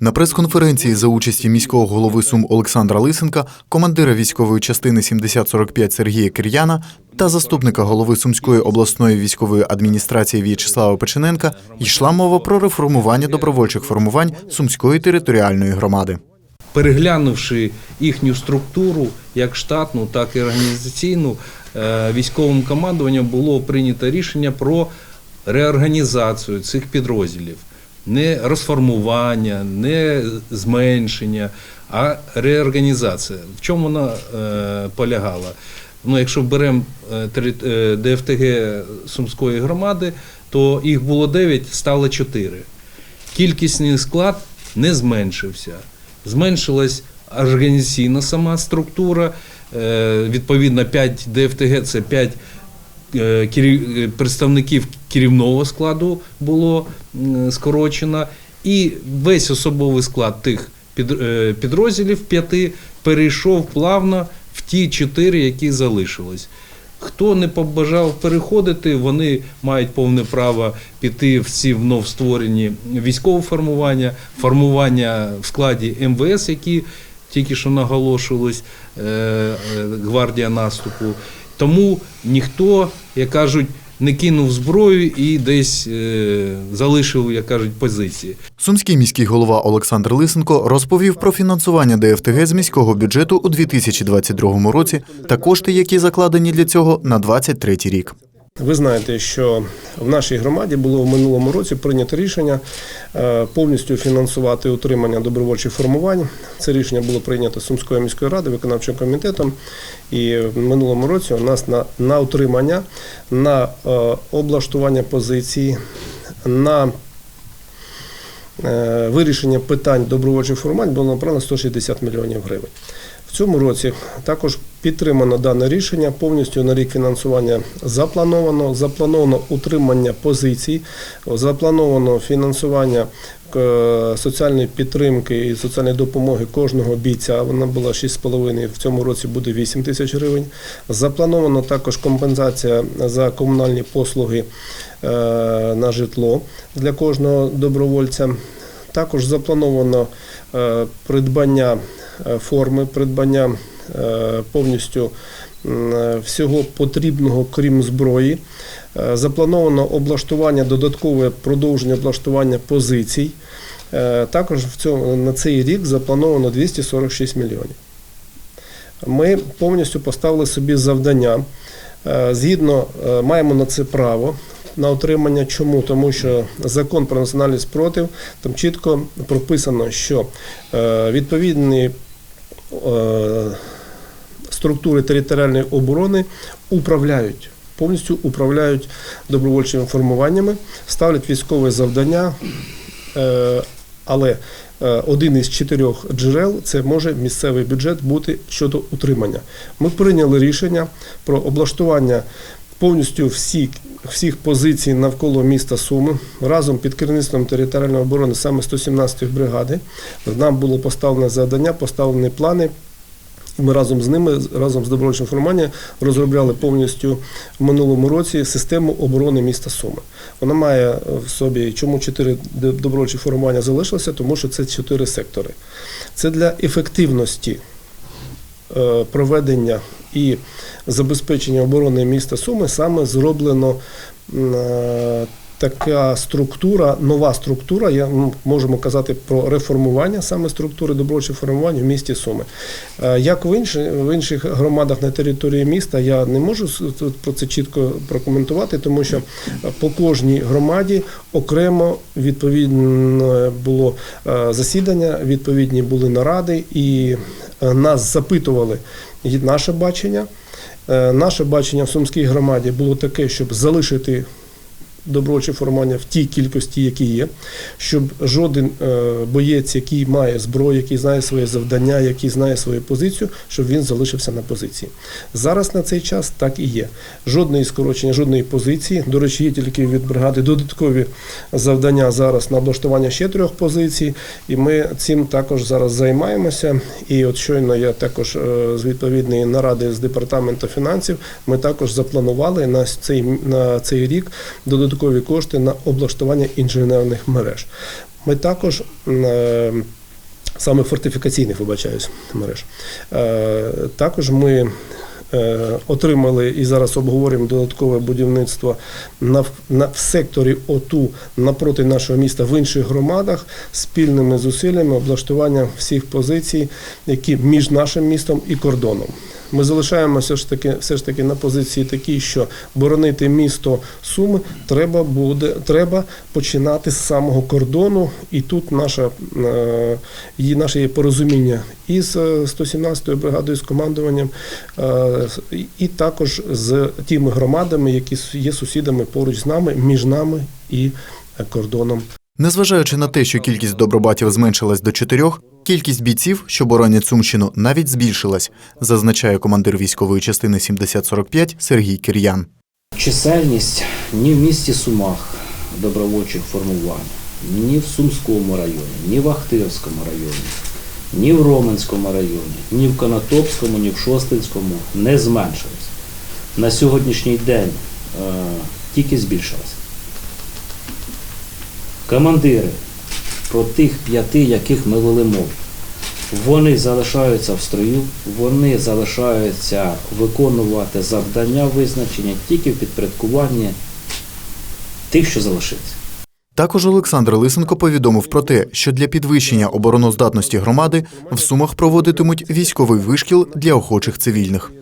На прес-конференції за участі міського голови Сум Олександра Лисенка, командира військової частини 7045 Сергія Кир'яна та заступника голови Сумської обласної військової адміністрації В'ячеслава Печененка йшла мова про реформування добровольчих формувань Сумської територіальної громади. переглянувши їхню структуру, як штатну, так і організаційну, е, військовим командуванням було прийнято рішення про реорганізацію цих підрозділів. Не розформування, не зменшення, а реорганізація. В чому вона е, полягала? Ну, якщо беремо е, е, ДФТГ Сумської громади, то їх було 9, стало 4. Кількісний склад не зменшився. Зменшилась організаційна сама структура. Е, Відповідно, 5 ДФТГ це 5 е, керів- е, представників керівного складу було скорочено. І весь особовий склад тих е, підрозділів п'яти перейшов плавно в ті чотири, які залишились. Хто не побажав переходити, вони мають повне право піти в ці вновь створені військові формування, формування в складі МВС, які тільки що наголошувались, е, е, гвардія наступу. Тому ніхто, як кажуть, не кинув зброю і десь е, залишив, як кажуть, позиції. Сумський міський голова Олександр Лисенко розповів про фінансування ДФТГ з міського бюджету у 2022 році та кошти, які закладені для цього на 2023 рік. Ви знаєте, що в нашій громаді було в минулому році прийнято рішення е, повністю фінансувати утримання добровольчих формувань. Це рішення було прийнято Сумською міською радою, виконавчим комітетом. І в минулому році у нас на, на утримання, на е, облаштування позицій, на е, вирішення питань добровольчих формувань було направлено 160 мільйонів гривень. В цьому році також підтримано дане рішення. Повністю на рік фінансування заплановано. Заплановано утримання позицій, заплановано фінансування е, соціальної підтримки і соціальної допомоги кожного бійця. Вона була 6,5, в цьому році буде 8 тисяч гривень. Заплановано також компенсація за комунальні послуги е, на житло для кожного добровольця. Також заплановано е, придбання форми, придбання е, повністю е, всього потрібного, крім зброї. Е, Заплановано облаштування, додаткове продовження облаштування позицій. Е, Також в цьому, на цей рік заплановано 246 мільйонів. Ми повністю поставили собі завдання. Е, Згідно е, маємо на це право на отримання. Чому? Тому що закон про національний спротив там чітко прописано, що е, відповідні е, структури територіальної оборони управляють. Повністю управляють добровольчими формуваннями, ставлять військове завдання, е, але е, один із чотирьох джерел це може місцевий бюджет бути щодо утримання. Ми прийняли рішення про облаштування повністю всі, всіх позицій навколо міста Суми разом під керівництвом територіальної оборони саме 117-ї бригади. Нам було поставлено завдання, поставлені плани. Ми разом з ними, разом з добровольчим формуванням, розробляли повністю в минулому році систему оборони міста Суми. Вона має в собі, чому чотири добровольчі формування залишилося, тому що це чотири сектори. Це для ефективності проведення і забезпечення оборони міста Суми саме зроблено е, така структура, нова структура. Я можемо казати про реформування саме структури добровольчих формувань в місті Суми. Е, Як в інших, в інших громадах на території міста, я не можу про це чітко прокоментувати, тому що по кожній громаді окремо відповідно було е, засідання, відповідні були наради, і е, нас запитували наше бачення. Е, Наше бачення в Сумській громаді було таке, щоб залишити добровольче формування в тій кількості, які є, щоб жоден е, боєць, який має зброю, який знає своє завдання, який знає свою позицію, щоб він залишився на позиції. Зараз на цей час так і є. Жодної скорочення, жодної позиції. До речі, є тільки від бригади додаткові завдання зараз на облаштування ще трьох позицій, і ми цим також зараз займаємося. І от щойно я також е, з відповідної наради з департаменту фінансів ми також запланували на цей на цей рік додаткові кошти на облаштування інженерних мереж. Ми також е, саме фортифікаційних, вибачаюсь, мереж. Е, Також ми отримали і зараз обговорюємо додаткове будівництво на, на, в секторі ОТУ напроти нашого міста в інших громадах спільними зусиллями облаштування всіх позицій, які між нашим містом і кордоном. Ми залишаємося ж таки, все ж таки на позиції такій, що боронити місто Суми треба буде треба починати з самого кордону, і тут наша е, наше є порозуміння із е, 117-ю бригадою з командуванням, е, і- також з тими громадами, які є сусідами поруч з нами, між нами і е, кордоном. Незважаючи на те, що кількість добробатів зменшилась до чотирьох, кількість бійців, що боронять Сумщину, навіть збільшилась, зазначає командир військової частини 7045 Сергій Кир'ян. Чисельність ні в місті Сумах добровольчих формувань, ні в Сумському районі, ні в Ахтирському районі, ні в Роменському районі, ні в Конотопському, ні в Шостинському не зменшилась. На сьогоднішній день е, тільки збільшилась. Командири про тих п'яти, яких ми вели мову, вони залишаються в строю, вони залишаються виконувати завдання визначення тільки в підпорядкуванні тих, що залишилися. Також Олександр Лисенко повідомив про те, що для підвищення обороноздатності громади в Сумах проводитимуть військовий вишкіл для охочих цивільних.